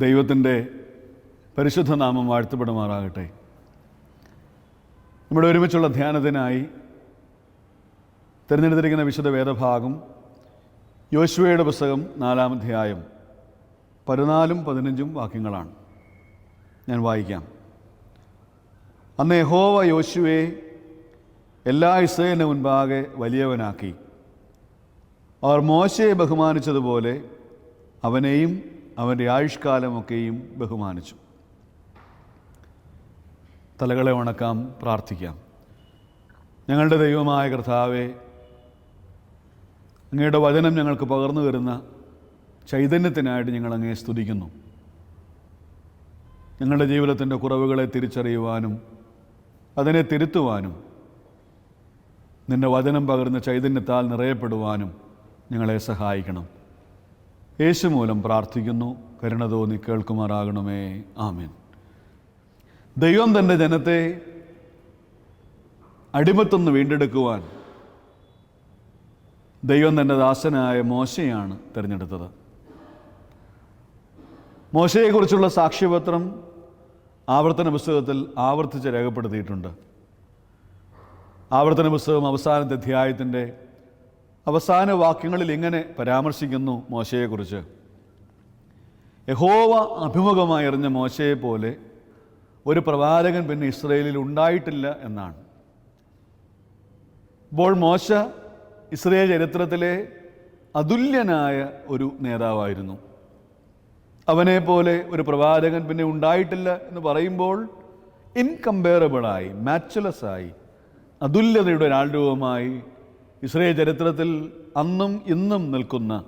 ദൈവത്തിന്റെ പരിശുദ്ധ നാമം വാഴ്ത്തപ്പെടുമാറാകട്ടെ. നമ്മുടെ ഒരുമിച്ചുള്ള ധ്യാനത്തിനായി തിരഞ്ഞെടുത്തിരിക്കുന്ന വിശുദ്ധ വേദഭാഗം യോശുവയുടെ പുസ്തകം നാലാം അധ്യായം പതിനാലും പതിനഞ്ചും വാക്യങ്ങളാണ്. ഞാൻ വായിക്കാം. അന്ന് യഹോവ യോശുവെ എല്ലാ ഇസ്രയേലിന്റെ മുൻപാകെ വലിയവനാക്കി. അവർ മോശയെ ബഹുമാനിച്ചതുപോലെ അവനെയും അവന്റെ ആയുഷ്കാലമൊക്കെയും ബഹുമാനിച്ചു. തലകളെ ഉണക്കാം പ്രാർത്ഥിക്കാം. ഞങ്ങളുടെ ദൈവമായ കർത്താവെ അങ്ങയുടെ വചനം ഞങ്ങൾക്ക് പകർന്നു വരുന്ന ചൈതന്യത്തിനായിട്ട് ഞങ്ങൾ അങ്ങയെ സ്തുതിക്കുന്നു. ഞങ്ങളുടെ ജീവിതത്തിന്റെ കുറവുകളെ തിരിച്ചറിയുവാനും അതിനെ തിരുത്തുവാനും നിന്റെ വചനം പകർന്ന ചൈതന്യത്താൽ നിറയപ്പെടുവാനും ഞങ്ങളെ സഹായിക്കണം. യേശു മൂലം പ്രാർത്ഥിക്കുന്നു. കരുണ തോന്നി കേൾക്കുമാറാകണമേ. ആമേൻ. ദൈവം തന്റെ ജനത്തെ അടിമത്തൊന്ന് വീണ്ടെടുക്കുവാൻ ദൈവം തന്റെ ദാസനായ മോശയാണ് തിരഞ്ഞെടുത്തത്. മോശയെക്കുറിച്ചുള്ള സാക്ഷ്യപത്രം ആവർത്തന പുസ്തകത്തിൽ ആവർത്തിച്ച് രേഖപ്പെടുത്തിയിട്ടുണ്ട്. ആവർത്തന പുസ്തകം അവസാനത്തെ അധ്യായത്തിന്റെ അവസാന വാക്യങ്ങളിൽ ഇങ്ങനെ പരാമർശിക്കുന്നു മോശയെക്കുറിച്ച്? യഹോവ അഭിമുഖമായി എറിഞ്ഞ മോശയെ പോലെ ഒരു പ്രവാചകൻ പിന്നെ ഇസ്രയേലിൽ ഉണ്ടായിട്ടില്ല എന്നാണ്. ഇപ്പോൾ മോശ ഇസ്രയേൽ ചരിത്രത്തിലെ അതുല്യനായ ഒരു നേതാവായിരുന്നു. അവനെ പോലെ ഒരു പ്രവാചകൻ പിന്നെ ഉണ്ടായിട്ടില്ല എന്ന് പറയുമ്പോൾ ഇൻകമ്പയറബിളായി മാച്ചുലസായി അതുല്യതയുടെ ഒരാൾരൂപമായി ഇസ്രയേൽ ചരിത്രത്തിൽ അന്നും ഇന്നും നിൽക്കുന്ന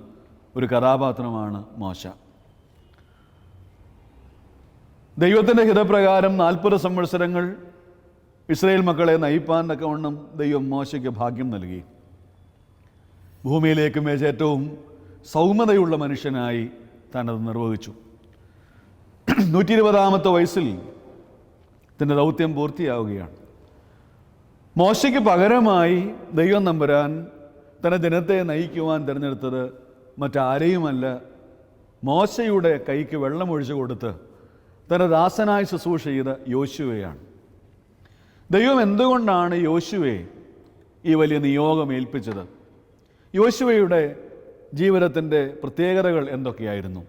ഒരു കഥാപാത്രമാണ് മോശ. ദൈവത്തിന്റെ ഹിതപ്രകാരം നാൽപ്പത് സംവത്സരങ്ങൾ ഇസ്രയേൽ മക്കളെ നയിപ്പാൻ തക്കവണ്ണം ദൈവം മോശയ്ക്ക് ഭാഗ്യം നൽകി. ഭൂമിയിലേക്ക് ഏറ്റവും സൗമ്യതയുള്ള മനുഷ്യനായി തനത് നിർവഹിച്ചു. നൂറ്റി ഇരുപതാമത്തെ വയസ്സിൽ തന്റെ ദൗത്യം പൂർത്തിയാവുകയാണ്. മോശയ്ക്ക് പകരമായി ദൈവം നമ്പുരാൻ തന്റെ ജനത്തെ നയിക്കുവാൻ തിരഞ്ഞെടുത്തത് മറ്റാരെയുമല്ല. മോശയുടെ കൈക്ക് വെള്ളമൊഴിച്ചു കൊടുത്ത് തന്റെ ദാസനായി ശുശ്രൂഷ ചെയ്ത യോശുവയാണ്. ദൈവം എന്തുകൊണ്ടാണ് യോശുവെ ഈ വലിയ നിയോഗം ഏൽപ്പിച്ചത്? യോശുവയുടെ ജീവിതത്തിന്റെ പ്രത്യേകതകൾ എന്തൊക്കെയായിരുന്നു?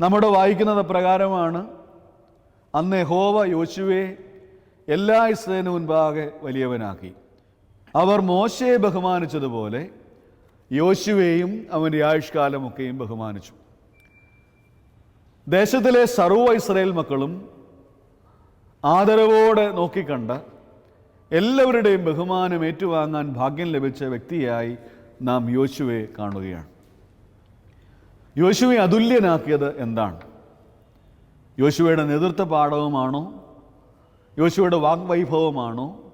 നമ്മുടെ വായിക്കുന്നത് പ്രകാരമാണ് അന്ന് ഹോവ യോശുവെ എല്ലാ ഇസ്രയേലിന് മുൻപാകെ വലിയവനാക്കി. അവർ മോശയെ ബഹുമാനിച്ചതുപോലെ യോശുവെയും അവന്റെ ആയുഷ്കാലമൊക്കെയും ബഹുമാനിച്ചു. ദേശത്തിലെ സർവ ഇസ്രയേൽ മക്കളും ആദരവോടെ നോക്കിക്കണ്ട എല്ലാവരുടെയും ബഹുമാനം ഏറ്റുവാങ്ങാൻ ഭാഗ്യം ലഭിച്ച വ്യക്തിയായി നാം യോശുവെ കാണുകയാണ്. യോശുവെ അതുല്യനാക്കിയത് എന്താണ്? യോശുവയുടെ നേതൃത്വ പാഠവുമാണോ യോശുവയുടെ വാഗ്വൈഭവമാണോ?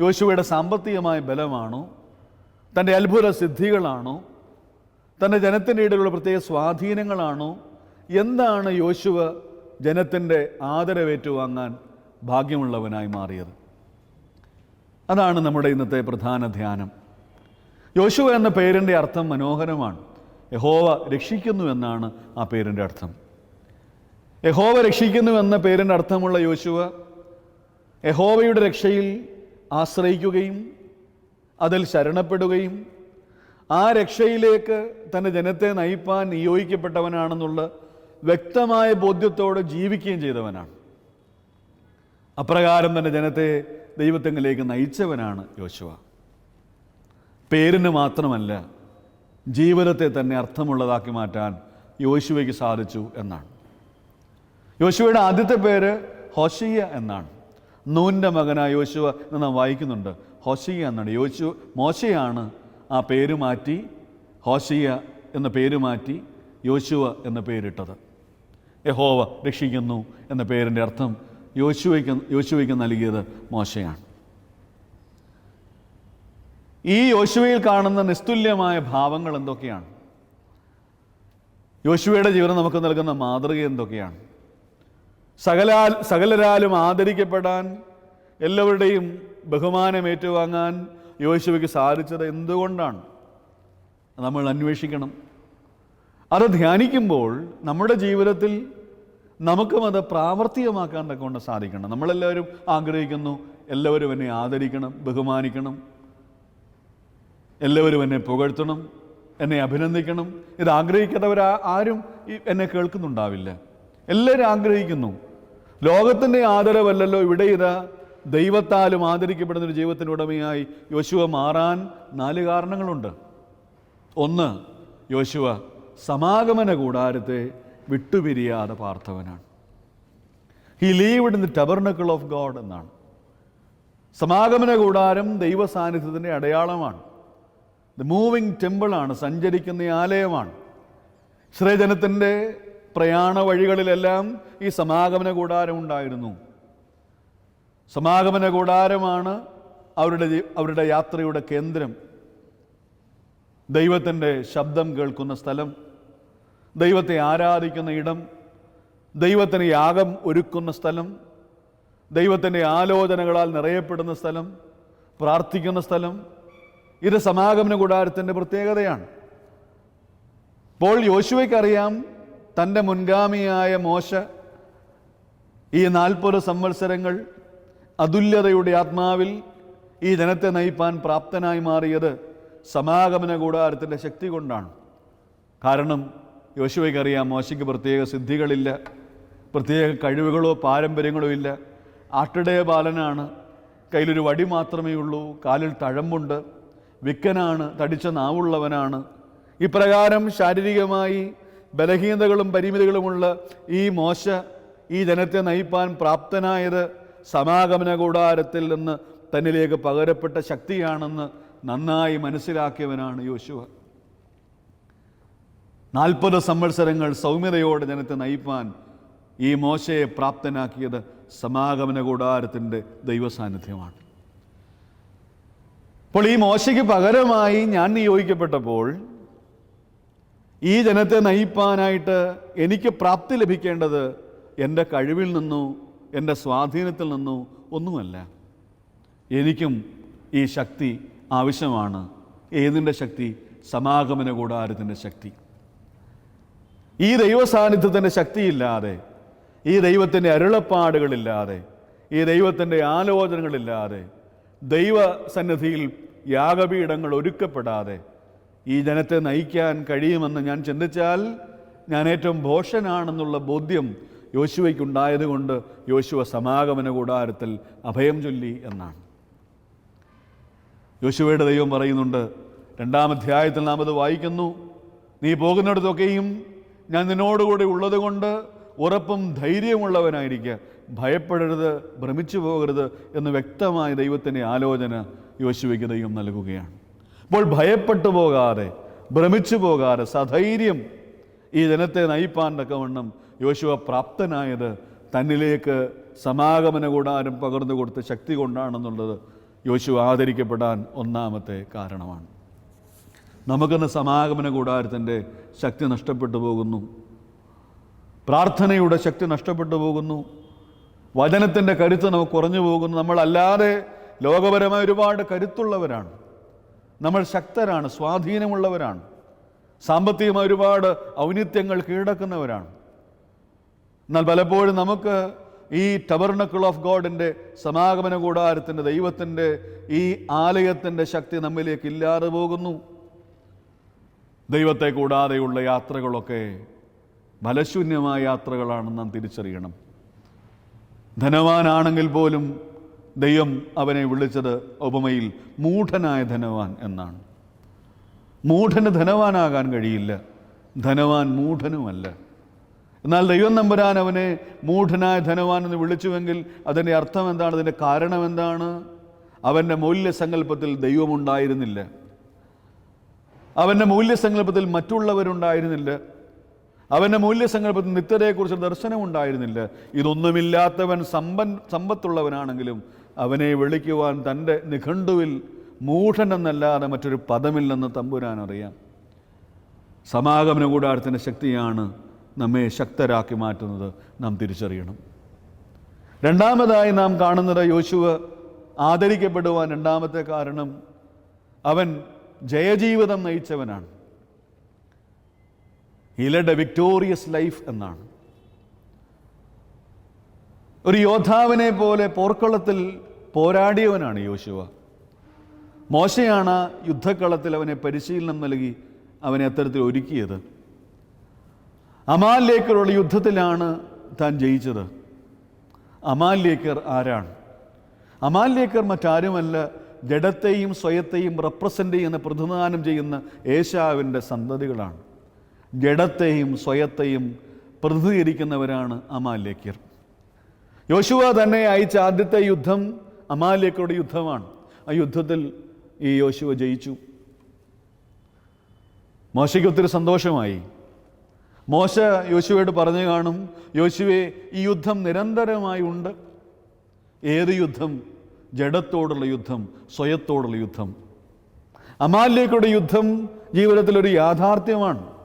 യോശുവയുടെ സാമ്പത്തികമായ ബലമാണോ? തന്റെ അത്ഭുത സിദ്ധികളാണോ? തന്റെ ജനത്തിന്റെ ഇടയിലുള്ള പ്രത്യേക സ്വാധീനങ്ങളാണോ? എന്താണ് യോശുവ ജനത്തിന്റെ ആദരവേറ്റുവാങ്ങാൻ ഭാഗ്യമുള്ളവനായി മാറിയത്? അതാണ് നമ്മുടെ ഇന്നത്തെ പ്രധാന ധ്യാനം. യോശുവ എന്ന പേരിന്റെ അർത്ഥം മനോഹരമാണ്. യഹോവ രക്ഷിക്കുന്നു എന്നാണ് ആ പേരിന്റെ അർത്ഥം. യഹോവ രക്ഷിക്കുന്നു എന്ന പേരിന്റെ അർത്ഥമുള്ള യോശുവ യഹോവയുടെ രക്ഷയിൽ ആശ്രയിക്കുകയും അതിൽ ശരണപ്പെടുകയും ആ രക്ഷയിലേക്ക് തന്റെ ജനത്തെ നയിപ്പാൻ നിയോഗിക്കപ്പെട്ടവനാണെന്നുള്ള വ്യക്തമായ ബോധ്യത്തോടെ ജീവിക്കുകയും ചെയ്തവനാണ്. അപ്രകാരം തന്നെ ജനത്തെ ദൈവത്തെങ്കിലേക്ക് നയിച്ചവനാണ് യോശുവ. പേരിന് മാത്രമല്ല ജീവിതത്തെ തന്നെ അർത്ഥമുള്ളതാക്കി മാറ്റാൻ യോശുവയ്ക്ക് സാധിച്ചു എന്നാണ്. യോശുവയുടെ ആദ്യത്തെ പേര് ഹോഷിയ എന്നാണ്. നൂന്റെ മകനായ യോശുവ എന്ന് നാം വായിക്കുന്നുണ്ട്. ഹോഷിയ എന്നാണ്. യോശു മോശയാണ് ആ പേര് മാറ്റി ഹോഷിയ എന്ന പേര് മാറ്റി യോശുവ എന്ന പേരിട്ടത്. യഹോവ രക്ഷിക്കുന്നു എന്ന പേരിന്റെ അർത്ഥം യോശുവയ്ക്ക് യോശുവയ്ക്ക് നൽകിയത് മോശയാണ്. ഈ യോശുവയിൽ കാണുന്ന നിസ്തുല്യമായ ഭാവങ്ങൾ എന്തൊക്കെയാണ്? യോശുവയുടെ ജീവിതം നമുക്ക് നൽകുന്ന മാതൃക എന്തൊക്കെയാണ്? സകലാൽ സകലരാലും ആദരിക്കപ്പെടാൻ എല്ലാവരുടെയും ബഹുമാനം ഏറ്റുവാങ്ങാൻ യോശുവയ്ക്ക് സാധിച്ചത് എന്തുകൊണ്ടാണ്? നമ്മൾ അന്വേഷിക്കണം. അത് ധ്യാനിക്കുമ്പോൾ നമ്മുടെ ജീവിതത്തിൽ നമുക്കും അത് പ്രാവർത്തികമാക്കാൻ തക്കൊണ്ട് സാധിക്കണം. നമ്മളെല്ലാവരും ആഗ്രഹിക്കുന്നു എല്ലാവരും എന്നെ ആദരിക്കണം ബഹുമാനിക്കണം. എല്ലാവരും എന്നെ പുകഴ്ത്തണം എന്നെ അഭിനന്ദിക്കണം. ഇത് ആഗ്രഹിക്കാത്തവർ ആരും എന്നെ കേൾക്കുന്നുണ്ടാവില്ല. എല്ലാവരും ആഗ്രഹിക്കുന്നു. ലോകത്തിന്റെ ആദരവല്ലല്ലോ. ഇവിടെ ഇതാ ദൈവത്താലും ആദരിക്കപ്പെടുന്ന ഒരു ജീവിതത്തിന്റെ ഉടമയായി യോശുവ മാറാൻ നാല് കാരണങ്ങളുണ്ട്. ഒന്ന് യോശുവ സമാഗമന കൂടാരത്തെ വിട്ടുപിരിയാതെ പാർത്ഥവനാണ്. He lived in the tabernacle of God എന്നാണ്. സമാഗമന കൂടാരം ദൈവ സാന്നിധ്യത്തിന്റെ അടയാളമാണ് ദ മൂവിങ് ടെമ്പിളാണ് സഞ്ചരിക്കുന്ന ആലയമാണ്. ശ്രീജനത്തിന്റെ പ്രയാണ വഴികളിലെല്ലാം ഈ സമാഗമന കൂടാരം ഉണ്ടായിരുന്നു. സമാഗമന കൂടാരമാണ് അവരുടെ അവരുടെ യാത്രയുടെ കേന്ദ്രം. ദൈവത്തിന്റെ ശബ്ദം കേൾക്കുന്ന സ്ഥലം ദൈവത്തെ ആരാധിക്കുന്ന ഇടം ദൈവത്തിന് യാഗം ഒരുക്കുന്ന സ്ഥലം ദൈവത്തിന്റെ ആലോചനകളാൽ നിറയപ്പെടുന്ന സ്ഥലം പ്രാർത്ഥിക്കുന്ന സ്ഥലം ഇത് സമാഗമന കൂടാരത്തിന്റെ പ്രത്യേകതയാണ്. പോൾ യോശുവയ്ക്കറിയാം തന്റെ മുൻഗാമിയായ മോശ ഈ നാൽപ്പത് സംവത്സരങ്ങൾ അതുല്യതയുടെ ആത്മാവിൽ ഈ ജനത്തെ നയിപ്പാൻ പ്രാപ്തനായി മാറിയത് സമാഗമന കൂടാരത്തിന്റെ ശക്തി കൊണ്ടാണ്. കാരണം യോശുവയ്ക്കറിയാം മോശയ്ക്ക് പ്രത്യേക സിദ്ധികളില്ല പ്രത്യേക കഴിവുകളോ പാരമ്പര്യങ്ങളോ ഇല്ല. ആട്ടിടയ ബാലനാണ്. കയ്യിലൊരു വടി മാത്രമേ ഉള്ളൂ കാലിൽ തഴമ്പുണ്ട് വിക്കനാണ് തടിച്ച നാവുള്ളവനാണ്. ഇപ്രകാരം ശാരീരികമായി ബലഹീനതകളും പരിമിതികളുമുള്ള ഈ മോശ ഈ ജനത്തെ നയിപ്പാൻ പ്രാപ്തനായത് സമാഗമന കൂടാരത്തിൽ നിന്ന് തന്നിലേക്ക് പകരപ്പെട്ട ശക്തിയാണെന്ന് നന്നായി മനസ്സിലാക്കിയവനാണ് യോശുവ. നാൽപ്പത് സംവത്സരങ്ങൾ സൗമ്യതയോടെ ജനത്തെ നയിപ്പാൻ ഈ മോശയെ പ്രാപ്തനാക്കിയത് സമാഗമന കൂടാരത്തിന്റെ ദൈവസാന്നിധ്യമാണ്. അപ്പോൾ ഈ മോശയ്ക്ക് പകരമായി ഞാൻ നിയോഗിക്കപ്പെട്ടപ്പോൾ ഈ ജനത്തെ നയിപ്പാനായിട്ട് എനിക്ക് പ്രാപ്തി ലഭിക്കേണ്ടത് എന്റെ കഴിവിൽ നിന്നോ എന്റെ സ്വാധീനത്തിൽ നിന്നോ ഒന്നുമല്ല. എനിക്കും ഈ ശക്തി ആവശ്യമാണ്. ഏതിന്റെ ശക്തി? സമാഗമന കൂടാരത്തിന്റെ ശക്തി. ഈ ദൈവ സാന്നിധ്യത്തിന്റെ ശക്തിയില്ലാതെ ഈ ദൈവത്തിന്റെ അരുളപ്പാടുകളില്ലാതെ ഈ ദൈവത്തിന്റെ ആലോചനകളില്ലാതെ ദൈവസന്നിധിയിൽ യാഗപീഠങ്ങൾ ഒരുക്കപ്പെടാതെ ഈ ജനത്തെ നയിക്കാൻ കഴിയുമെന്ന് ഞാൻ ചിന്തിച്ചാൽ ഞാൻ ഏറ്റവും ഭോഷനാണെന്നുള്ള ബോധ്യം യോശുവയ്ക്കുണ്ടായതുകൊണ്ട് യോശുവ സമാഗമന കൂടാരത്തിൽ അഭയം ചൊല്ലി എന്നാണ്. യോശുവയുടെ ദൈവം പറയുന്നുണ്ട് രണ്ടാം അധ്യായത്തിൽ നാം അത് വായിക്കുന്നു. നീ പോകുന്നിടത്തൊക്കെയും ഞാൻ നിന്നോടുകൂടി ഉള്ളതുകൊണ്ട് ഉറപ്പും ധൈര്യമുള്ളവനായിരിക്കുക ഭയപ്പെടരുത് ഭ്രമിച്ചു പോകരുത് എന്ന് വ്യക്തമായ ദൈവത്തിന്റെ ആലോചന യോശുവയ്ക്ക് ദൈവം നൽകുകയാണ്. അപ്പോൾ ഭയപ്പെട്ടു പോകാതെ ഭ്രമിച്ചു പോകാതെ സധൈര്യം ഈ ജനത്തെ നയിപ്പാൻ തക്കവണ്ണം യോശുവ പ്രാപ്തനായത് തന്നിലേക്ക് സമാഗമന കൂടാരം പകർന്നു കൊടുത്ത ശക്തി കൊണ്ടാണെന്നുള്ളത് യോശുവ ആദരിക്കപ്പെടാൻ ഒന്നാമത്തെ കാരണമാണ്. നമുക്കിന്ന് സമാഗമന കൂടാരത്തിന്റെ ശക്തി നഷ്ടപ്പെട്ടു പോകുന്നു. പ്രാർത്ഥനയുടെ ശക്തി നഷ്ടപ്പെട്ടു പോകുന്നു. വചനത്തിന്റെ കരുത്ത് നമുക്ക് കുറഞ്ഞു പോകുന്നു. നമ്മളല്ലാതെ ലോകപരമായ ഒരുപാട് കരുത്തുള്ളവരാണ്. നമ്മൾ ശക്തരാണ് സ്വാധീനമുള്ളവരാണ്. സാമ്പത്തികമായി ഒരുപാട് ഔന്നിത്യങ്ങൾ കീഴടക്കുന്നവരാണ്. എന്നാൽ പലപ്പോഴും നമുക്ക് ഈ ടബർണക്കിൾ ഓഫ് ഗോഡിന്റെ സമാഗമന കൂടാരത്തിന്റെ ദൈവത്തിന്റെ ഈ ആലയത്തിന്റെ ശക്തി നമ്മിലേക്ക് ഇല്ലാതെ പോകുന്നു. ദൈവത്തെ കൂടാതെയുള്ള യാത്രകളൊക്കെ ഫലശൂന്യമായ യാത്രകളാണെന്ന് നാം തിരിച്ചറിയണം. ധനവാനാണെങ്കിൽ പോലും ദൈവം അവനെ വിളിച്ചത് ഉപമയിൽ മൂഢനായ ധനവാൻ എന്നാണ്. മൂഢന് ധനവാനാകാൻ കഴിയില്ല. ധനവാൻ മൂഢനുമല്ല. എന്നാൽ ദൈവം നമ്പുരാൻ അവനെ മൂഢനായ ധനവാൻ എന്ന് വിളിച്ചുവെങ്കിൽ അതിന്റെ അർത്ഥം എന്താണ്? അതിന്റെ കാരണം എന്താണ്? അവന്റെ മൂല്യസങ്കല്പത്തിൽ ദൈവമുണ്ടായിരുന്നില്ല. അവന്റെ മൂല്യസങ്കല്പത്തിൽ മറ്റുള്ളവരുണ്ടായിരുന്നില്ല. അവന്റെ മൂല്യസങ്കല്പത്തിൽ നിത്യതയെക്കുറിച്ച് ദർശനമുണ്ടായിരുന്നില്ല. ഇതൊന്നുമില്ലാത്തവൻ സമ്പൻ സമ്പത്തുള്ളവനാണെങ്കിലും അവനെ വിളിക്കുവാൻ തന്റെ നിഘണ്ടുവിൽ മൂഢനെന്നല്ലാതെ മറ്റൊരു പദമില്ലെന്ന് തമ്പുരാൻ അറിയാം സമാഗമന കൂടാരത്തിന്റെ ശക്തിയാണ് നമ്മെ ശക്തരാക്കി മാറ്റുന്നത് നാം തിരിച്ചറിയണം. രണ്ടാമതായി നാം കാണുന്നത് യോശുവ ആദരിക്കപ്പെടുവാൻ രണ്ടാമത്തെ കാരണം അവൻ ജയജീവിതം നയിച്ചവനാണ്. ഇലഡ് വിക്ടോറിയസ് ലൈഫ് എന്നാണ്. ഒരു യോദ്ധാവിനെ പോലെ പോർക്കളത്തിൽ പോരാടിയവനാണ് യോശുവ. മോശയാണ് യുദ്ധക്കളത്തിൽ അവനെ പരിശീലനം നൽകി അവനെ അത്തരത്തിൽ ഒരുക്കിയത്. അമാലേക്കറുള്ള യുദ്ധത്തിലാണ് താൻ ജയിച്ചത്. അമാലേക്കർ ആരാണ്? അമാലേക്കർ മറ്റാരുമല്ല ജഡത്തെയും സ്വയത്തെയും റെപ്രസെന്റ് ചെയ്യുന്ന പ്രതിനിധാനം ചെയ്യുന്ന ഏശാവിന്റെ സന്തതികളാണ്. ജഡത്തെയും സ്വയത്തെയും പ്രതിനിധീകരിക്കുന്നവരാണ് അമാലേക്കർ യോശുവ തന്നെ അയച്ച ആദ്യത്തെ യുദ്ധം അമാലേക്കരുടെ യുദ്ധമാണ്. ആ യുദ്ധത്തിൽ ഈ യോശുവ ജയിച്ചു. മോശയ്ക്ക് ഒത്തിരി സന്തോഷമായി. മോശ യോശുവയോട് പറഞ്ഞു കാണും യോശുവെ ഈ യുദ്ധം നിരന്തരമായി ഉണ്ട്. ഏത് യുദ്ധം? ജഡത്തോടുള്ള യുദ്ധം സ്വയത്തോടുള്ള യുദ്ധം. അമാലിലേക്കുള്ള യുദ്ധം ജീവിതത്തിലൊരു യാഥാർത്ഥ്യമാണ്.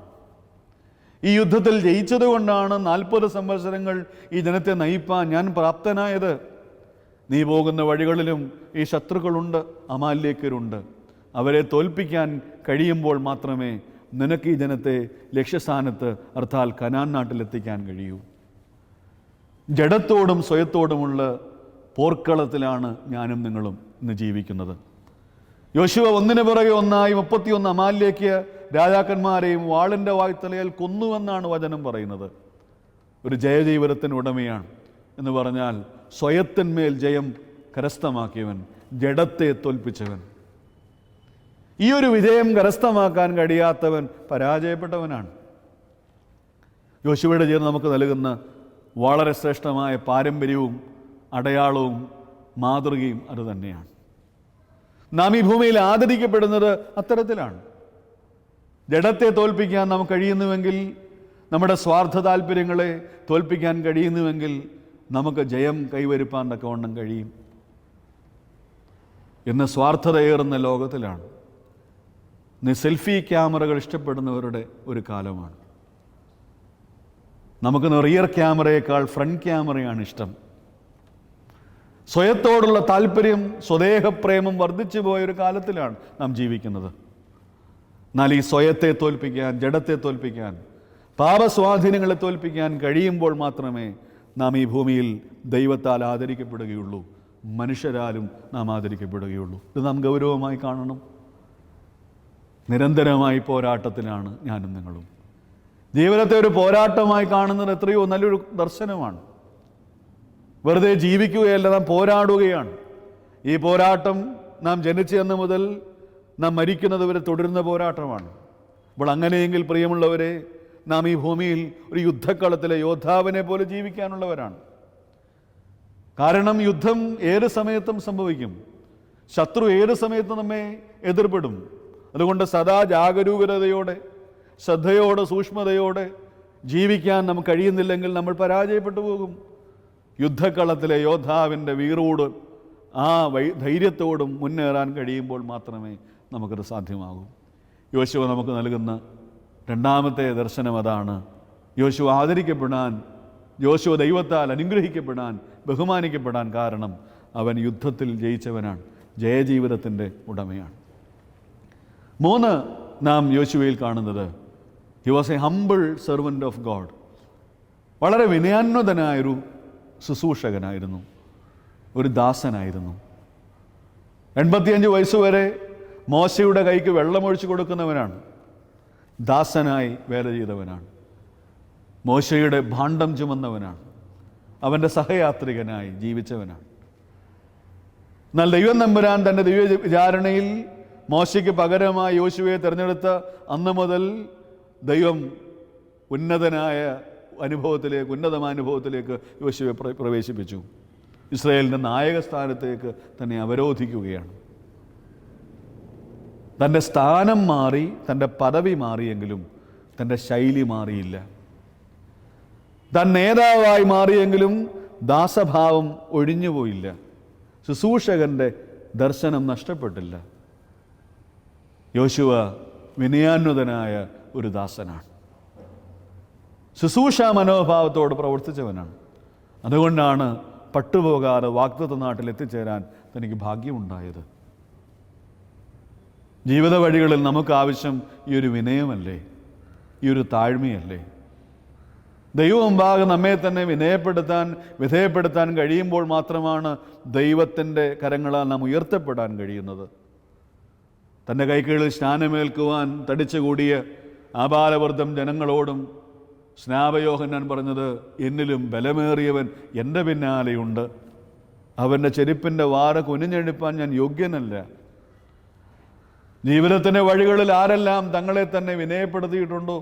ഈ യുദ്ധത്തിൽ ജയിച്ചതുകൊണ്ടാണ് നാൽപ്പത് സംവത്സരങ്ങൾ ഈ ജനത്തെ നയിപ്പാൻ ഞാൻ പ്രാപ്തനായത്. നീ പോകുന്ന വഴികളിലും ഈ ശത്രുക്കളുണ്ട് അമാലേക്കരുണ്ട് അവരെ തോൽപ്പിക്കാൻ കഴിയുമ്പോൾ മാത്രമേ നിനക്ക് ഈ ജനത്തെ ലക്ഷ്യസ്ഥാനത്ത് അർത്ഥാൽ കനാൻ നാട്ടിലെത്തിക്കാൻ കഴിയൂ. ജഡത്തോടും സ്വയത്തോടുമുള്ള പോർക്കളത്തിലാണ് ഞാനും നിങ്ങളും ഇന്ന് ജീവിക്കുന്നത്. യോശുവ ഒന്നിനു പുറകെ ഒന്നായി മുപ്പത്തിയൊന്ന് അമാലിലേക്ക് രാജാക്കന്മാരെയും വാളിന്റെ വായ്ത്തലയിൽ കൊന്നുവെന്നാണ് വചനം പറയുന്നത്. ഒരു ജയജീവനത്തിന് ഉടമയാണ് എന്ന് പറഞ്ഞാൽ സ്വയത്തിന്മേൽ ജയം കരസ്ഥമാക്കിയവൻ ജഡത്തെ തോൽപ്പിച്ചവൻ. ഈ ഒരു വിജയം കരസ്ഥമാക്കാൻ കഴിയാത്തവൻ പരാജയപ്പെട്ടവനാണ്. യോശുവയുടെ ജീവിതം നമുക്ക് നൽകുന്ന വളരെ ശ്രേഷ്ഠമായ പാരമ്പര്യവും അടയാളവും മാതൃകയും അത് തന്നെയാണ്. നാം ഈ ഭൂമിയിൽ ആദരിക്കപ്പെടുന്നത് അത്തരത്തിലാണ്. ജഡത്തെ തോൽപ്പിക്കാൻ നമുക്ക് കഴിയുന്നുവെങ്കിൽ നമ്മുടെ സ്വാർത്ഥ താല്പര്യങ്ങളെ തോൽപ്പിക്കാൻ കഴിയുന്നുവെങ്കിൽ നമുക്ക് ജയം കൈവരുപ്പാൻ തക്കവണ്ണം കഴിയും. ഇന്ന് സ്വാർത്ഥതയേറുന്ന ലോകത്തിലാണ്. ഇന്ന് സെൽഫി ക്യാമറകൾ ഇഷ്ടപ്പെടുന്നവരുടെ ഒരു കാലമാണ്. നമുക്കിന്ന് റിയർ ക്യാമറയേക്കാൾ ഫ്രണ്ട് ക്യാമറയാണ് ഇഷ്ടം. സ്വയത്തോടുള്ള താല്പര്യം സ്വദേഹപ്രേമം വർദ്ധിച്ചു പോയ ഒരു കാലത്തിലാണ് നാം ജീവിക്കുന്നത്. എന്നാൽ ഈ സ്വയത്തെ തോൽപ്പിക്കാൻ ജഡത്തെ തോൽപ്പിക്കാൻ പാപസ്വാധീനങ്ങളെ തോൽപ്പിക്കാൻ കഴിയുമ്പോൾ മാത്രമേ നാം ഈ ഭൂമിയിൽ ദൈവത്താൽ ആദരിക്കപ്പെടുകയുള്ളൂ. മനുഷ്യരാലും നാം ആദരിക്കപ്പെടുകയുള്ളൂ. ഇത് നാം ഗൗരവമായി കാണണം. നിരന്തരമായി പോരാട്ടത്തിലാണ് ഞാനും നിങ്ങളും. ജീവിതത്തെ ഒരു പോരാട്ടമായി കാണുന്നത് എത്രയോ നല്ലൊരു ദർശനമാണ്. വെറുതെ ജീവിക്കുകയല്ല നാം പോരാടുകയാണ്. ഈ പോരാട്ടം നാം ജനിച്ചെന്ന് മുതൽ നാം മരിക്കുന്നത് വരെ തുടരുന്ന പോരാട്ടമാണ്. അപ്പോൾ അങ്ങനെയെങ്കിൽ പ്രിയമുള്ളവരെ നാം ഈ ഭൂമിയിൽ ഒരു യുദ്ധക്കളത്തിലെ യോദ്ധാവിനെ പോലെ ജീവിക്കാനുള്ളവരാണ്. കാരണം യുദ്ധം ഏത് സമയത്തും സംഭവിക്കും. ശത്രു ഏത് സമയത്തും നമ്മെ എതിർപ്പെടും. അതുകൊണ്ട് സദാ ജാഗരൂകതയോടെ ശ്രദ്ധയോടെ സൂക്ഷ്മതയോടെ ജീവിക്കാൻ നമുക്ക് കഴിയുന്നില്ലെങ്കിൽ നമ്മൾ പരാജയപ്പെട്ടു പോകും. യുദ്ധക്കളത്തിലെ യോദ്ധാവിന്റെ വീറോട് ആ ധൈര്യത്തോടും മുന്നേറാൻ കഴിയുമ്പോൾ മാത്രമേ നമുക്കത് സാധ്യമാകും. യോശുവ നമുക്ക് നൽകുന്ന രണ്ടാമത്തെ ദർശനം അതാണ്. യോശുവ ആദരിക്കപ്പെടാൻ യോശുവ ദൈവത്താൽ അനുഗ്രഹിക്കപ്പെടാൻ ബഹുമാനിക്കപ്പെടാൻ കാരണം അവൻ യുദ്ധത്തിൽ ജയിച്ചവനാണ് ജയജീവിതത്തിന്റെ ഉടമയാണ്. മൂന്ന് നാം യോശുവയിൽ കാണുന്നത് he was a humble servant of God വളരെ വിനയാന്വതനായൊരു ശുശ്രൂഷകനായിരുന്നു ഒരു ദാസനായിരുന്നു. എൺപത്തിയഞ്ച് വയസ്സുവരെ മോശയുടെ കൈക്ക് വെള്ളമൊഴിച്ചു കൊടുക്കുന്നവനാണ്. ദാസനായി വേല ചെയ്തവനാണ്. മോശയുടെ ഭാണ്ഡം ചുമന്നവനാണ്. അവന്റെ സഹയാത്രികനായി ജീവിച്ചവനാണ്. എന്നാൽ ദൈവം നമ്പുരാൻ തന്റെ ദൈവ വിചാരണയിൽ മോശയ്ക്ക് പകരമായി യോശുവയെ തിരഞ്ഞെടുത്ത അന്ന് മുതൽ ദൈവം ഉന്നതനായ അനുഭവത്തിലേക്ക് ഉന്നതമായ അനുഭവത്തിലേക്ക് യോശുവെ പ്ര- പ്രവേശിപ്പിച്ചു. ഇസ്രായേലിന്റെ നായക സ്ഥാനത്തേക്ക് തന്നെ അവരോധിക്കുകയാണ്. തന്റെ സ്ഥാനം മാറി തന്റെ പദവി മാറിയെങ്കിലും തന്റെ ശൈലി മാറിയില്ല. താൻ നേതാവായി മാറിയെങ്കിലും ദാസഭാവം ഒഴിഞ്ഞുപോയില്ല ശുശ്രൂഷകന്റെ ദർശനം നഷ്ടപ്പെട്ടില്ല. യോശുവ വിനയാന്വതനായ ഒരു ദാസനാണ്. ശുശ്രൂഷ മനോഭാവത്തോട് പ്രവർത്തിച്ചവനാണ്. അതുകൊണ്ടാണ് പട്ടുപോകാതെ വാഗ്ദത്ത നാട്ടിൽ എത്തിച്ചേരാൻ തനിക്ക് ഭാഗ്യമുണ്ടായത്. ജീവിത വഴികളിൽ നമുക്കാവശ്യം ഈ ഒരു വിനയമല്ലേ? ഈ ഒരു താഴ്മയല്ലേ? ദൈവമുമ്പാകെ നമ്മെ തന്നെ വിനയപ്പെടുത്താൻ വിധേയപ്പെടുത്താൻ കഴിയുമ്പോൾ മാത്രമാണ് ദൈവത്തിന്റെ കരങ്ങളാൽ നാം ഉയർത്തപ്പെടാൻ കഴിയുന്നത്. തന്റെ കൈകളിൽ സ്നാനമേൽക്കുവാൻ തടിച്ചുകൂടിയ ആപാലവൃദ്ധം ജനങ്ങളോടും സ്നാപയോഹന്നാൻ പറഞ്ഞത് എന്നിലും ബലമേറിയവൻ എന്റെ പിന്നാലെയുണ്ട്. അവന്റെ ചെരുപ്പിന്റെ വാറ കുനിഞ്ഞെടുപ്പാൻ ഞാൻ യോഗ്യനല്ല. ജീവിതത്തിന്റെ വഴികളിൽ ആരെല്ലാം തങ്ങളെ തന്നെ വിനയപ്പെടുത്തിയിട്ടുണ്ടോ?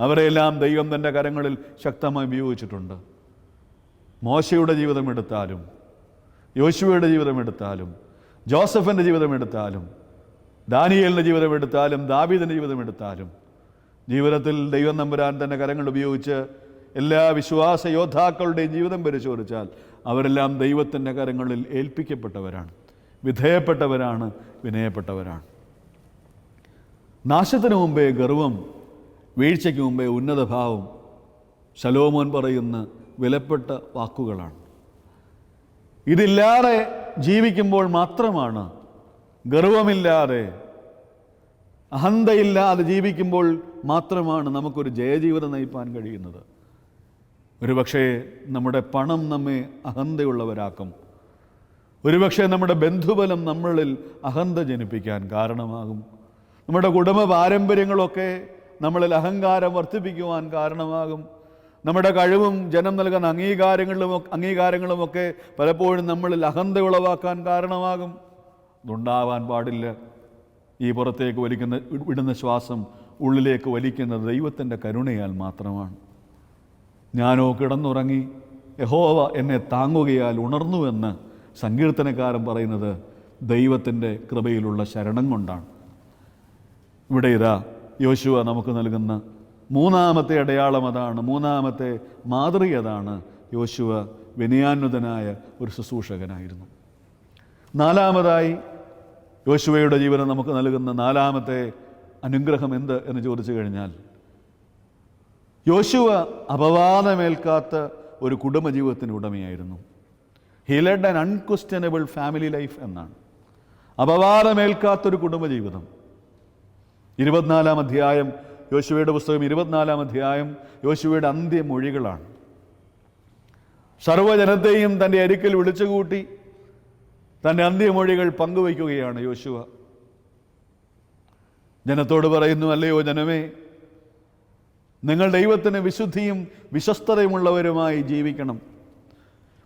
അവരെല്ലാം ദൈവം തന്റെ കരങ്ങളിൽ ശക്തമായി ഉപയോഗിച്ചിട്ടുണ്ട് മോശയുടെ ജീവിതം എടുത്താലും യോശുവയുടെ ജീവിതം എടുത്താലും ജോസഫിന്റെ ജീവിതം എടുത്താലും ദാനിയലിന്റെ ജീവിതം എടുത്താലും ദാവീദിന്റെ ജീവിതം എടുത്താലും ജീവിതത്തിൽ ദൈവം നമ്പുരാൻ തന്റെ കരങ്ങൾ ഉപയോഗിച്ച് എല്ലാ വിശ്വാസ യോദ്ധാക്കളുടെയും ജീവിതം പരിശോധിച്ചാൽ അവരെല്ലാം ദൈവത്തിന്റെ കരങ്ങളിൽ ഏൽപ്പിക്കപ്പെട്ടവരാണ്. വിധേയപ്പെട്ടവരാണ് വിനയപ്പെട്ടവരാണ്. നാശത്തിന് മുമ്പേ ഗർവം വീഴ്ചയ്ക്ക് മുമ്പേ ഉന്നതഭാവം ശലോമോൻ പറയുന്ന വിലപ്പെട്ട വാക്കുകളാണ്. ഇതില്ലാതെ ജീവിക്കുമ്പോൾ മാത്രമാണ് ഗർവമില്ലാതെ അഹന്തയില്ലാതെ ജീവിക്കുമ്പോൾ മാത്രമാണ് നമുക്കൊരു ജയജീവിതം നയിപ്പാൻ കഴിയുന്നത്. ഒരുപക്ഷേ നമ്മുടെ പണം നമ്മെ അഹന്തയുള്ളവരാക്കും. ഒരുപക്ഷെ നമ്മുടെ ബന്ധുബലം നമ്മളിൽ അഹന്ത ജനിപ്പിക്കാൻ കാരണമാകും. നമ്മുടെ കുടുംബ പാരമ്പര്യങ്ങളൊക്കെ നമ്മളിൽ അഹങ്കാരം വർദ്ധിപ്പിക്കുവാൻ കാരണമാകും. നമ്മുടെ കഴിവും ജനം നൽകുന്ന അംഗീകാരങ്ങളിലും അംഗീകാരങ്ങളുമൊക്കെ പലപ്പോഴും നമ്മളിൽ അഹന്ത ഉളവാക്കാൻ കാരണമാകും. ഇതുണ്ടാവാൻ പാടില്ല. ഈ പുറത്തേക്ക് വലിക്കുന്ന വിടുന്ന ശ്വാസം ഉള്ളിലേക്ക് വലിക്കുന്നത് ദൈവത്തിന്റെ കരുണയാൽ മാത്രമാണ്. ഞാനോ കിടന്നുറങ്ങി യഹോവ എന്നെ താങ്ങുകയാൽ ഉണർന്നുവെന്ന് സങ്കീർത്തനക്കാരൻ പറയുന്നത് ദൈവത്തിന്റെ കൃപയിലുള്ള ശരണം കൊണ്ടാണ്. ഇവിടെ ഇതാ യോശുവ നമുക്ക് നൽകുന്ന മൂന്നാമത്തെ അടയാളം അതാണ് മൂന്നാമത്തെ മാതൃക അതാണ് യോശുവ വിനയാന്വിതനായ ഒരു ശുശ്രൂഷകനായിരുന്നു. നാലാമതായി യോശുവയുടെ ജീവനം നമുക്ക് നൽകുന്ന നാലാമത്തെ അനുഗ്രഹം എന്ത് എന്ന് ചോദിച്ചു കഴിഞ്ഞാൽ യോശുവ അപവാദമേൽക്കാത്ത ഒരു കുടുംബജീവിതത്തിന് ഉടമയായിരുന്നു. He led an unquestionable family life എന്നാണ്. അപവാദമേൽക്കാത്തൊരു കുടുംബജീവിതം. ഇരുപത്തിനാലാം അധ്യായം യോശുവയുടെ പുസ്തകം ഇരുപത്തിനാലാം അധ്യായം യോശുവയുടെ അന്ത്യമൊഴികളാണ്. സർവജനത്തെയും തന്റെ അരിക്കൽ വിളിച്ചുകൂട്ടി തന്റെ അന്ത്യമൊഴികൾ പങ്കുവയ്ക്കുകയാണ് യോശുവ. ജനത്തോട് പറയുന്നു അല്ലയോ ജനമേ നിങ്ങൾ ദൈവത്തിന് വിശുദ്ധിയും വിശ്വസ്തതയുമുള്ളവരുമായി ജീവിക്കണം.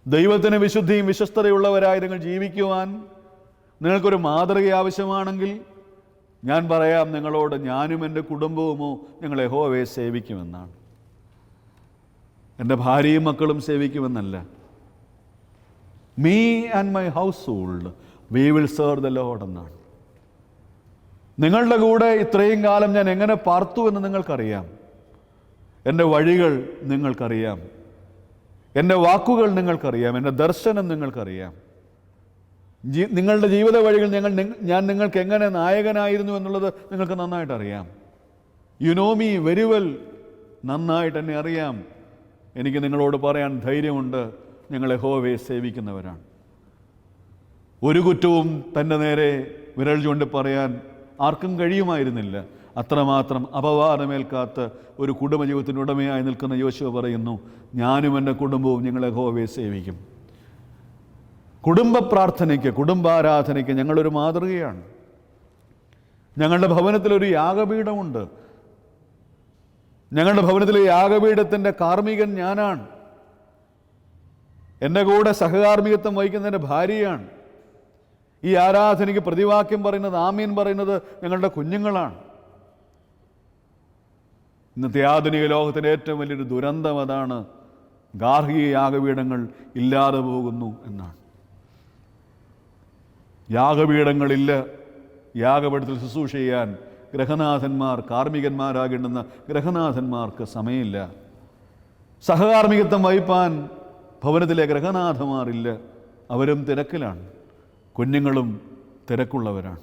ദൈവത്തിന് വിശുദ്ധിയും വിശ്വസ്തതയുള്ളവരായി നിങ്ങൾ ജീവിക്കുവാൻ നിങ്ങൾക്കൊരു മാതൃക ആവശ്യമാണെങ്കിൽ ഞാൻ പറയാം നിങ്ങളോട് ഞാനും എന്റെ കുടുംബവുമോ ഞങ്ങൾ യഹോവയെ സേവിക്കുമെന്നാണ്. എന്റെ ഭാര്യയും മക്കളും സേവിക്കുമെന്നല്ല. Me and my household we will serve the Lord എന്നാണ്. നിങ്ങളുടെ കൂടെ ഇത്രയും കാലം ഞാൻ എങ്ങനെ പാർത്തു എന്ന് നിങ്ങൾക്കറിയാം. എന്റെ വഴികൾ നിങ്ങൾക്കറിയാം. എന്റെ വാക്കുകൾ നിങ്ങൾക്കറിയാം. എന്റെ ദർശനം നിങ്ങൾക്കറിയാം. നിങ്ങളുടെ ജീവിത വഴികൾ ഞങ്ങൾ ഞാൻ നിങ്ങൾക്ക് എങ്ങനെ നായകനായിരുന്നു എന്നുള്ളത് നിങ്ങൾക്ക് നന്നായിട്ട് അറിയാം. You know me very well നന്നായിട്ട് എന്നെ അറിയാം. എനിക്ക് നിങ്ങളോട് പറയാൻ ധൈര്യമുണ്ട്. ഞങ്ങൾ യഹോവയെ സേവിക്കുന്നവരാണ്. ഒരു കുറ്റവും തന്റെ നേരെ വിരൽ ചൂണ്ടി പറയാൻ ആർക്കും കഴിയുമായിരുന്നില്ല. അത്രമാത്രം അപവാദമേൽക്കാത്ത ഒരു കുടുംബജീവിതത്തിനുടമയായി നിൽക്കുന്ന യോശുവ പറയുന്നു ഞാനും എന്റെ കുടുംബവും ഞങ്ങളെ യഹോവയെ സേവിക്കും. കുടുംബ പ്രാർത്ഥനയ്ക്ക് കുടുംബാരാധനയ്ക്ക് ഞങ്ങളൊരു മാതൃകയാണ്. ഞങ്ങളുടെ ഭവനത്തിലൊരു യാഗപീഠമുണ്ട്. ഞങ്ങളുടെ ഭവനത്തിലെ യാഗപീഠത്തിന്റെ കാർമ്മികൻ ഞാനാണ്. എന്റെ കൂടെ സഹകാർമ്മികത്വം വഹിക്കുന്നതിന്റെ ഭാര്യയാണ്. ഈ ആരാധനയ്ക്ക് പ്രതിവാക്യം പറയുന്നത് ആമീൻ പറയുന്നത് ഞങ്ങളുടെ കുഞ്ഞുങ്ങളാണ്. ഇന്നത്തെ ആധുനിക ലോകത്തിന്റെ ഏറ്റവും വലിയൊരു ദുരന്തം അതാണ് ഗാർഹിക യാഗപീഠങ്ങൾ ഇല്ലാതെ പോകുന്നു എന്നാണ്. യാഗപീഠങ്ങളില്ല. യാഗപീഠത്തിൽ ശുശ്രൂഷ ചെയ്യാൻ ഗ്രഹനാഥന്മാർ കാർമ്മികന്മാരാകേണ്ടുന്ന ഗ്രഹനാഥന്മാർക്ക് സമയമില്ല. സഹകാർമ്മികത്വം വഹിപ്പാൻ ഭവനത്തിലെ ഗ്രഹനാഥന്മാരില്ല. അവരും തിരക്കിലാണ്. കുഞ്ഞുങ്ങളും തിരക്കുള്ളവരാണ്.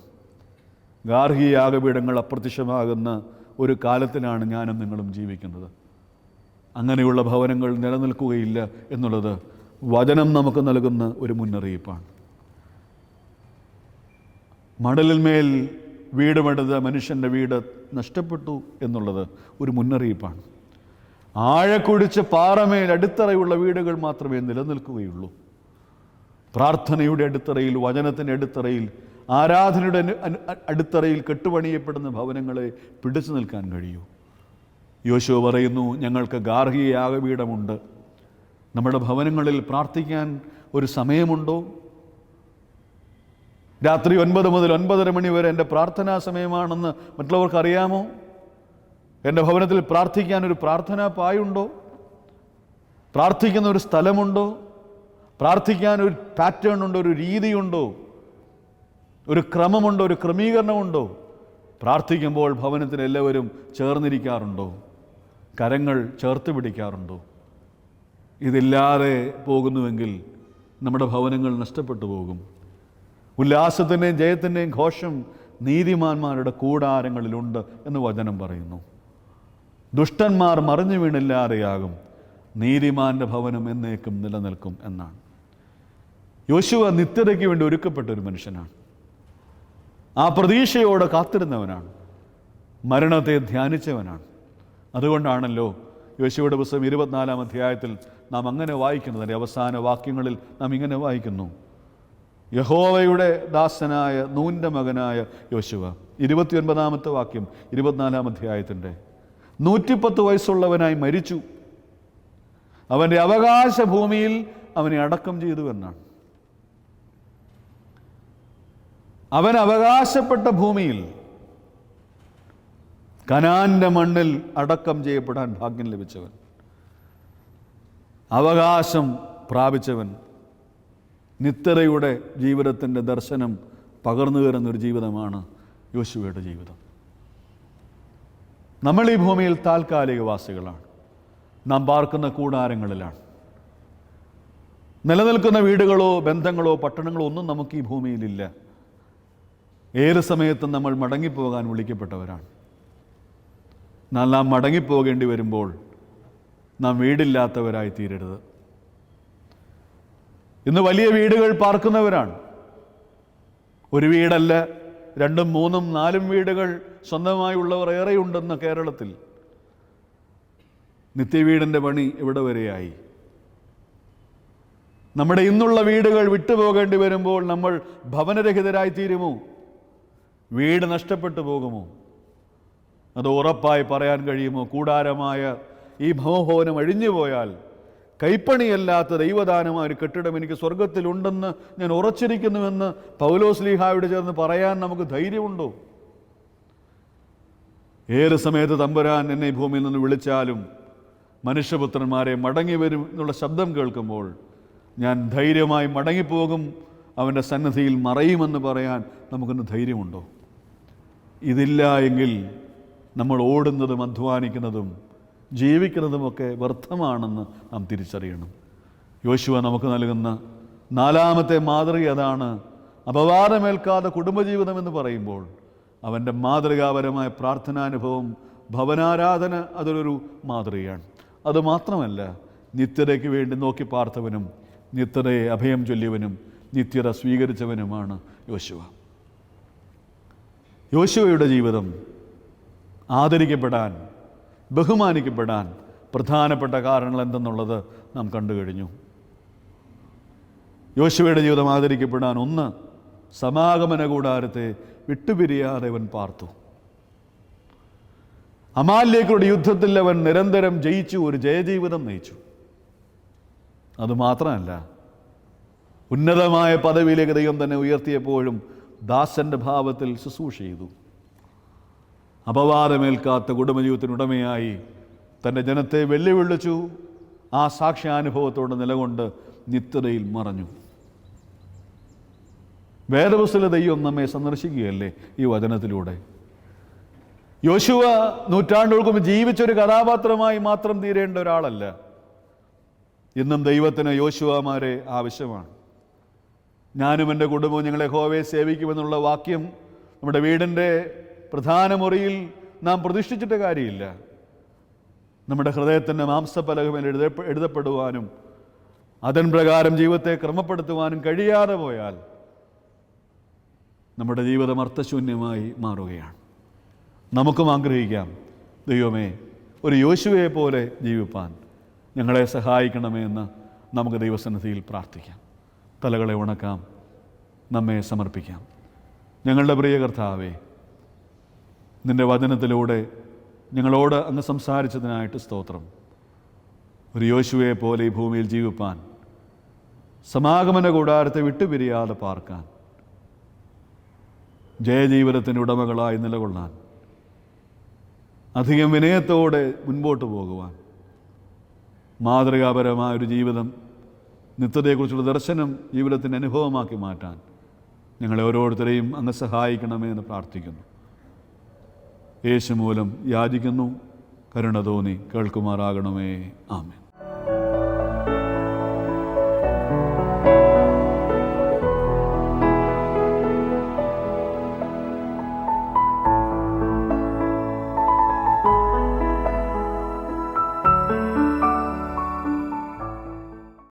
ഗാർഹിക യാഗപീഠങ്ങൾ അപ്രത്യക്ഷമാകുന്ന ഒരു കാലത്തിനാണ് ഞാനും നിങ്ങളും ജീവിക്കുന്നത്. അങ്ങനെയുള്ള ഭവനങ്ങൾ നിലനിൽക്കുകയില്ല എന്നുള്ളത് വചനം നമുക്ക് നൽകുന്ന ഒരു മുന്നറിയിപ്പാണ്. മണലിന്മേൽ വീട് പണിത മനുഷ്യന്റെ വീട് നഷ്ടപ്പെട്ടു എന്നുള്ളത് ഒരു മുന്നറിയിപ്പാണ്. ആഴക്കുടിച്ച് പാറമേൽ അടിത്തറയുള്ള വീടുകൾ മാത്രമേ നിലനിൽക്കുകയുള്ളൂ. പ്രാർത്ഥനയുടെ അടിത്തറയിൽ വചനത്തിന്റെ അടിത്തറയിൽ ആരാധനയുടെ അടിത്തറയിൽ കെട്ടുപണിയപ്പെടുന്ന ഭവനങ്ങളെ പിടിച്ചു നിൽക്കാൻ കഴിയൂ. യോശോ പറയുന്നു ഞങ്ങൾക്ക് ഗാർഹിക യാഗപീഠമുണ്ട് നമ്മുടെ ഭവനങ്ങളിൽ പ്രാർത്ഥിക്കാൻ ഒരു സമയമുണ്ടോ? രാത്രി ഒൻപത് മുതൽ ഒൻപതര മണി വരെ എന്റെ പ്രാർത്ഥനാ സമയമാണെന്ന് മറ്റുള്ളവർക്ക് അറിയാമോ? എന്റെ ഭവനത്തിൽ പ്രാർത്ഥിക്കാൻ ഒരു പ്രാർത്ഥനാ പായുണ്ടോ? പ്രാർത്ഥിക്കുന്ന ഒരു സ്ഥലമുണ്ടോ? പ്രാർത്ഥിക്കാൻ ഒരു പാറ്റേൺ ഉണ്ടോ? ഒരു രീതിയുണ്ടോ? ഒരു ക്രമമുണ്ടോ? ഒരു ക്രമീകരണമുണ്ടോ? പ്രാർത്ഥിക്കുമ്പോൾ ഭവനത്തിൽ എല്ലാവരും ചേർന്നിരിക്കാറുണ്ടോ? കരങ്ങൾ ചേർത്ത് പിടിക്കാറുണ്ടോ? ഇതില്ലാതെ പോകുന്നുവെങ്കിൽ നമ്മുടെ ഭവനങ്ങൾ നഷ്ടപ്പെട്ടു പോകും. ഉല്ലാസത്തിന്റെയും ജയത്തിന്റെയും ഘോഷം നീതിമാന്മാരുടെ കൂടാരങ്ങളിലുണ്ട് എന്ന് വചനം പറയുന്നു. ദുഷ്ടന്മാർ മറിഞ്ഞു വീണില്ലാതെയാകും. നീതിമാന്റെ ഭവനം എന്നേക്കും നിലനിൽക്കും എന്നാണ്. യോശുവ നിത്യതയ്ക്ക് വേണ്ടി ഒരുക്കപ്പെട്ട ഒരു മനുഷ്യനാണ്. ആ പ്രതീക്ഷയോടെ കാത്തിരുന്നവനാണ്. മരണത്തെ ധ്യാനിച്ചവനാണ്. അതുകൊണ്ടാണല്ലോ യോശുവയുടെ പുസ്തകം ഇരുപത്തിനാലാം അധ്യായത്തിൽ നാം അങ്ങനെ വായിക്കുന്നത് അവസാന വാക്യങ്ങളിൽ നാം ഇങ്ങനെ വായിക്കുന്നു. യഹോവയുടെ ദാസനായ നൂന്റെ മകനായ യോശുവ. ഇരുപത്തിയൊൻപതാമത്തെ വാക്യം ഇരുപത്തിനാലാം അധ്യായത്തിന്റെ നൂറ്റിപ്പത്ത് വയസ്സുള്ളവനായി മരിച്ചു. അവന്റെ അവകാശ ഭൂമിയിൽ അവനെ അടക്കം ചെയ്തു എന്നാണ്. അവൻ അവകാശപ്പെട്ട ഭൂമിയിൽ കനാന്റെ മണ്ണിൽ അടക്കം ചെയ്യപ്പെടാൻ ഭാഗ്യം ലഭിച്ചവൻ. അവകാശം പ്രാപിച്ചവൻ നിത്യതയുടെ ജീവിതത്തിന്റെ ദർശനം പകർന്നു തരുന്നൊരു ജീവിതമാണ് യോശുവയുടെ ജീവിതം. നമ്മൾ ഈ ഭൂമിയിൽ താൽക്കാലികവാസികളാണ്. നാം പാർക്കുന്ന കൂടാരങ്ങളിലാണ്. നിലനിൽക്കുന്ന വീടുകളോ ബന്ധങ്ങളോ പട്ടണങ്ങളോ ഒന്നും നമുക്ക് ഈ ഭൂമിയിലില്ല. ഏത് സമയത്തും നമ്മൾ മടങ്ങിപ്പോകാൻ വിളിക്കപ്പെട്ടവരാണ്. നാം നാം മടങ്ങിപ്പോകേണ്ടി വരുമ്പോൾ നാം വീടില്ലാത്തവരായി തീരരുത്. ഇന്ന് വലിയ വീടുകൾ പാർക്കുന്നവരാണ്. ഒരു വീടല്ല രണ്ടും മൂന്നും നാലും വീടുകൾ സ്വന്തമായി ഉള്ളവർ ഏറെയുണ്ടെന്ന് കേരളത്തിൽ. നിത്യവീടിന്റെ പണി ഇവിടെ വരെയായി? നമ്മുടെ ഇന്നുള്ള വീടുകൾ വിട്ടുപോകേണ്ടി വരുമ്പോൾ നമ്മൾ ഭവനരഹിതരായി തീരുമോ വീട് നഷ്ടപ്പെട്ടു പോകുമോ? അത് ഉറപ്പായി പറയാൻ കഴിയുമോ? കൂടാരമായ ഈ ഭവഭവനം അഴിഞ്ഞു പോയാൽ കൈപ്പണിയല്ലാത്ത ദൈവദാനമായ ഒരു കെട്ടിടം എനിക്ക് സ്വർഗത്തിലുണ്ടെന്ന് ഞാൻ ഉറച്ചിരിക്കുന്നുവെന്ന് പൗലോസ് ലീഹായോട് ചേർന്ന് പറയാൻ നമുക്ക് ധൈര്യമുണ്ടോ? ഏത് സമയത്ത് തമ്പുരാൻ എന്നെ ഭൂമിയിൽ നിന്ന് വിളിച്ചാലും മനുഷ്യപുത്രന്മാരെ മടങ്ങി വരും എന്നുള്ള ശബ്ദം കേൾക്കുമ്പോൾ ഞാൻ ധൈര്യമായി മടങ്ങിപ്പോകും അവന്റെ സന്നദ്ധിയിൽ മറയുമെന്ന് പറയാൻ നമുക്കൊന്ന് ധൈര്യമുണ്ടോ? ഇതില്ല എങ്കിൽ നമ്മൾ ഓടുന്നതും അധ്വാനിക്കുന്നതും ജീവിക്കുന്നതുമൊക്കെ വ്യർത്ഥമാണെന്ന് നാം തിരിച്ചറിയണം. യോശുവ നമുക്ക് നൽകുന്ന നാലാമത്തെ മാതൃക അതാണ് അപവാദമേൽക്കാതെ കുടുംബജീവിതം എന്ന് പറയുമ്പോൾ അവന്റെ മാതൃകാപരമായ പ്രാർത്ഥനാനുഭവം ഭവനാരാധന അതൊരു മാതൃകയാണ്. അതുമാത്രമല്ല നിത്യതയ്ക്ക് വേണ്ടി നോക്കി പാർത്തവനും നിത്യതയെ അഭയം ചൊല്ലിയവനും നിത്യത സ്വീകരിച്ചവനുമാണ് യോശുവ. യോശുവയുടെ ജീവിതം ആദരിക്കപ്പെടാൻ ബഹുമാനിക്കപ്പെടാൻ പ്രധാനപ്പെട്ട കാരണങ്ങൾ എന്തെന്നുള്ളത് നാം കണ്ടു കഴിഞ്ഞു. യോശുവയുടെ ജീവിതം ആദരിക്കപ്പെടാൻ ഒന്ന് സമാഗമന കൂടാരത്തെ വിട്ടുപിരിയാതെ അവൻ പാർത്തു. അമാല്യക്കുടെ യുദ്ധത്തിൽ അവൻ നിരന്തരം ജയിച്ചു ഒരു ജയജീവിതം നയിച്ചു. അതുമാത്രമല്ല ഉന്നതമായ പദവിയിലേക്ക് ദൈവം തന്നെ ഉയർത്തിയപ്പോഴും ദാസന്റെ ഭാവത്തിൽ ശുശ്രൂഷ ചെയ്തു. അപവാദമേൽക്കാത്ത കുടുംബജീവിതത്തിനുടമയായി തന്റെ ജനത്തെ വെല്ലുവിളിച്ചു ആ സാക്ഷ്യാനുഭവത്തോടെ നിലകൊണ്ട് നിത്യതയിൽ മറഞ്ഞു. വേദപുസ്തക ദൈവം നമ്മെ സന്ദർശിക്കുകയല്ലേ ഈ വചനത്തിലൂടെ? യോശുവ നൂറ്റാണ്ടുകൾക്കും ജീവിച്ചൊരു കഥാപാത്രമായി മാത്രം തീരേണ്ട ഒരാളല്ല. ഇന്നും ദൈവത്തിന് യോശുവമാരെ ആവശ്യമാണ്. ഞാനും എന്റെ കുടുംബവും ഞങ്ങളെ ഹോവയെ സേവിക്കുമെന്നുള്ള വാക്യം നമ്മുടെ വീടിന്റെ പ്രധാന മുറിയിൽ നാം പ്രതിഷ്ഠിച്ചിട്ട് കാര്യമില്ല. നമ്മുടെ ഹൃദയത്തിന്റെ മാംസപലകമേൽ എഴുത എഴുതപ്പെടുവാനും അതൻ പ്രകാരം ജീവിതത്തെ ക്രമപ്പെടുത്തുവാനും കഴിയാതെ പോയാൽ നമ്മുടെ ജീവിതം അർത്ഥശൂന്യമായി മാറുകയാണ്. നമുക്കും ആഗ്രഹിക്കാം ദൈവമേ ഒരു യോശുവയെ പോലെ ജീവിപ്പാൻ. ഞങ്ങളെ സഹായിക്കണമേ എന്ന് നമുക്ക് ദൈവസന്നിധിയിൽ പ്രാർത്ഥിക്കാം. തലകളെ ഉണക്കാം നമ്മെ സമർപ്പിക്കാം. ഞങ്ങളുടെ പ്രിയ കർത്താവേ നിന്റെ വചനത്തിലൂടെ ഞങ്ങളോട് അങ്ങ് സംസാരിച്ചതിനായിട്ട് സ്തോത്രം. ഒരു യോശുവയെ പോലെ ഈ ഭൂമിയിൽ ജീവിപ്പാൻ സമാഗമന കൂടാരത്തെ വിട്ടുപിരിയാതെ പാർക്കാൻ ജയജീവനത്തിന്റെ ഉടമകളായി നിലകൊള്ളാൻ അധികം വിനയത്തോടെ മുൻപോട്ട് പോകുവാൻ മാതൃകാപരമായ ഒരു ജീവിതം നിത്യതയെക്കുറിച്ചുള്ള ദർശനം ജീവിതത്തിന്റെ അനുഭവമാക്കി മാറ്റാൻ ഞങ്ങളെ ഓരോരുത്തരെയും അങ്ങ് സഹായിക്കണമേ എന്ന് പ്രാർത്ഥിക്കുന്നു. യേശു മൂലം യാചിക്കുന്നു. കരുണ തോന്നി കേൾക്കുമാറാകണമേ. ആമേൻ.